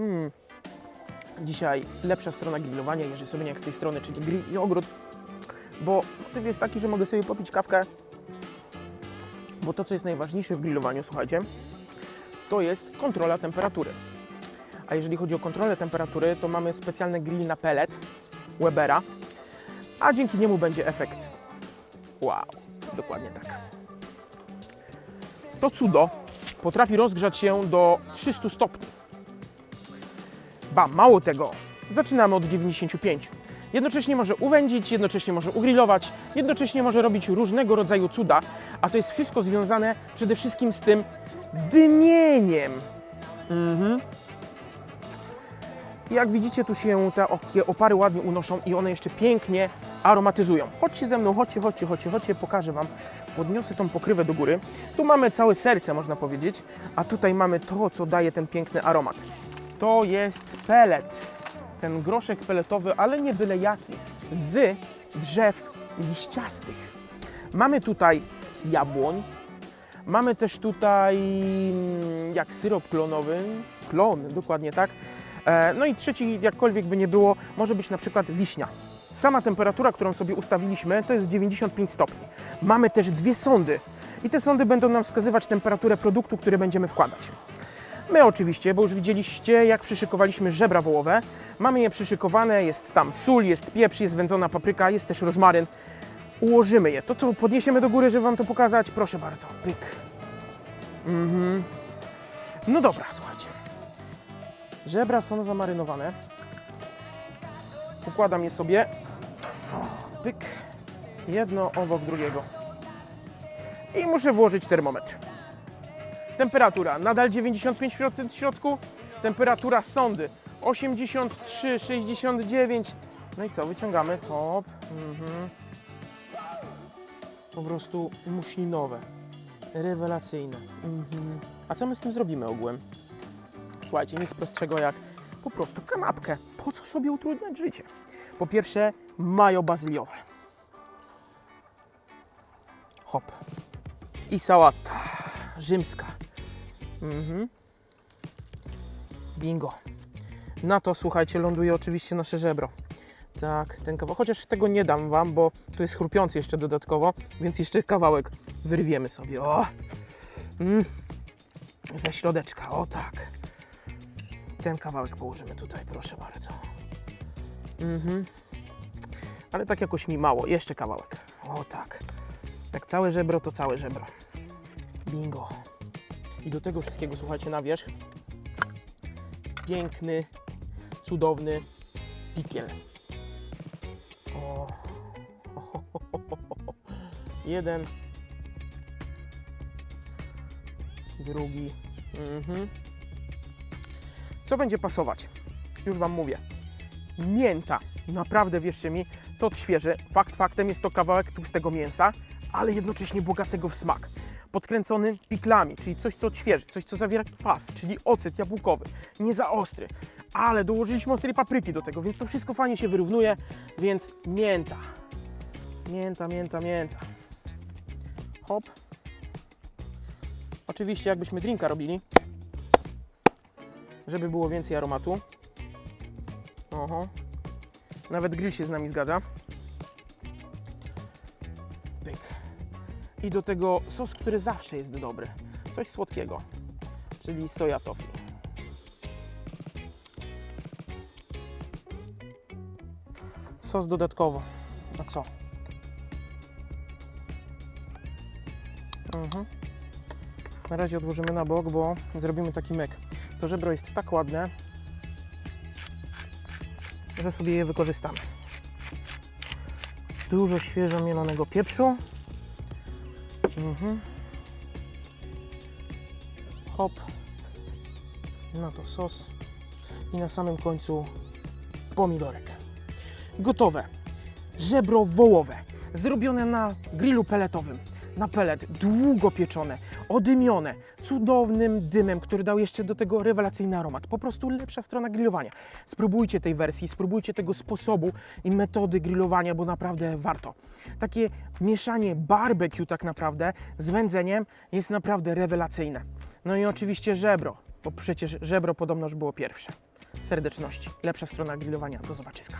Hmm. Dzisiaj lepsza strona grillowania, Jerzy Sobieniak z tej strony, czyli grill i ogród. Bo motyw jest taki, że mogę sobie popić kawkę. Bo to, co jest najważniejsze w grillowaniu, słuchajcie, to jest kontrola temperatury. A jeżeli chodzi o kontrolę temperatury, to mamy specjalny grill na pellet Webera, a dzięki niemu będzie efekt. Wow, dokładnie tak. To cudo potrafi rozgrzać się do 300 stopni. Ba, mało tego, zaczynamy od 95. Jednocześnie może uwędzić, jednocześnie może ugrillować, jednocześnie może robić różnego rodzaju cuda, a to jest wszystko związane przede wszystkim z tym dymieniem. Mhm. Jak widzicie, tu się te opary ładnie unoszą i one jeszcze pięknie aromatyzują. Chodźcie ze mną, chodźcie, chodźcie, chodźcie, chodźcie, pokażę Wam. Podniosę tą pokrywę do góry. Tu mamy całe serce, można powiedzieć, a tutaj mamy to, co daje ten piękny aromat. To jest pelet. Ten groszek peletowy, ale nie byle jaki. Z drzew liściastych. Mamy tutaj jabłoń. Mamy też tutaj mm, jak syrop klonowy. Klon, dokładnie tak. E, No i trzeci, jakkolwiek by nie było, może być na przykład wiśnia. Sama temperatura, którą sobie ustawiliśmy, to jest 95 stopni. Mamy też dwie sondy i te sondy będą nam wskazywać temperaturę produktu, który będziemy wkładać. My oczywiście, bo już widzieliście, jak przyszykowaliśmy żebra wołowe. Mamy je przyszykowane, jest tam sól, jest pieprz, jest wędzona papryka, jest też rozmaryn. Ułożymy je. To co, podniesiemy do góry, żeby Wam to pokazać? Proszę bardzo, pyk. Mhm. No dobra, słuchajcie. Żebra są zamarynowane. Układam je sobie. Pyk. Jedno obok drugiego. I muszę włożyć termometr. Temperatura nadal 95% w środku. Temperatura sondy 83, 69. No i co, wyciągamy. Hop. Mhm. Po prostu muślinowe. Rewelacyjne. Mhm. A co my z tym zrobimy ogółem? Słuchajcie, nic prostszego jak po prostu kanapkę. Po co sobie utrudniać życie? Po pierwsze, majo bazyliowe. Hop. I sałata rzymska. Mhm. Bingo. Na to, słuchajcie, ląduje oczywiście nasze żebro. Tak, ten kawałek. Chociaż tego nie dam Wam, bo tu jest chrupiący jeszcze dodatkowo, więc jeszcze kawałek wyrwiemy sobie. O! Mm. Ze środeczka, o tak. Ten kawałek położymy tutaj, proszę bardzo. Mhm. Ale tak jakoś mi mało. Jeszcze kawałek. O tak. Jak całe żebro, to całe żebro. Bingo. I do tego wszystkiego, słuchajcie, na wierzch piękny, cudowny pikiel. O. Jeden. Drugi. Mhm. Co będzie pasować? Już Wam mówię. Mięta. Naprawdę, wierzcie mi, to świeże. Fakt faktem jest to kawałek tłustego mięsa, ale jednocześnie bogatego w smak. Podkręcony piklami, czyli coś, co odświeży, coś, co zawiera kwas, czyli ocet jabłkowy. Nie za ostry, ale dołożyliśmy ostrej papryki do tego, więc to wszystko fajnie się wyrównuje, więc mięta. Mięta, mięta, mięta. Hop. Oczywiście, jakbyśmy drinka robili, żeby było więcej aromatu. Oho. Nawet grill się z nami zgadza. I do tego sos, który zawsze jest dobry. Coś słodkiego, czyli soja tofi. Sos dodatkowo. A co? Mhm. Na razie odłożymy na bok, bo zrobimy taki myk. To żebro jest tak ładne, że sobie je wykorzystamy. Dużo świeżo mielonego pieprzu. Mhm. Hop. Na to sos. I na samym końcu pomidorek. Gotowe. Żebro wołowe. Zrobione na grillu pelletowym. Na pelet, długo pieczone, odymione, cudownym dymem, który dał jeszcze do tego rewelacyjny aromat. Po prostu lepsza strona grillowania. Spróbujcie tej wersji, spróbujcie tego sposobu i metody grillowania, bo naprawdę warto. Takie mieszanie barbecue tak naprawdę z wędzeniem jest naprawdę rewelacyjne. No i oczywiście żebro, bo przecież żebro podobnoż było pierwsze. serdeczności. Lepsza strona grillowania. Do zobaczyska.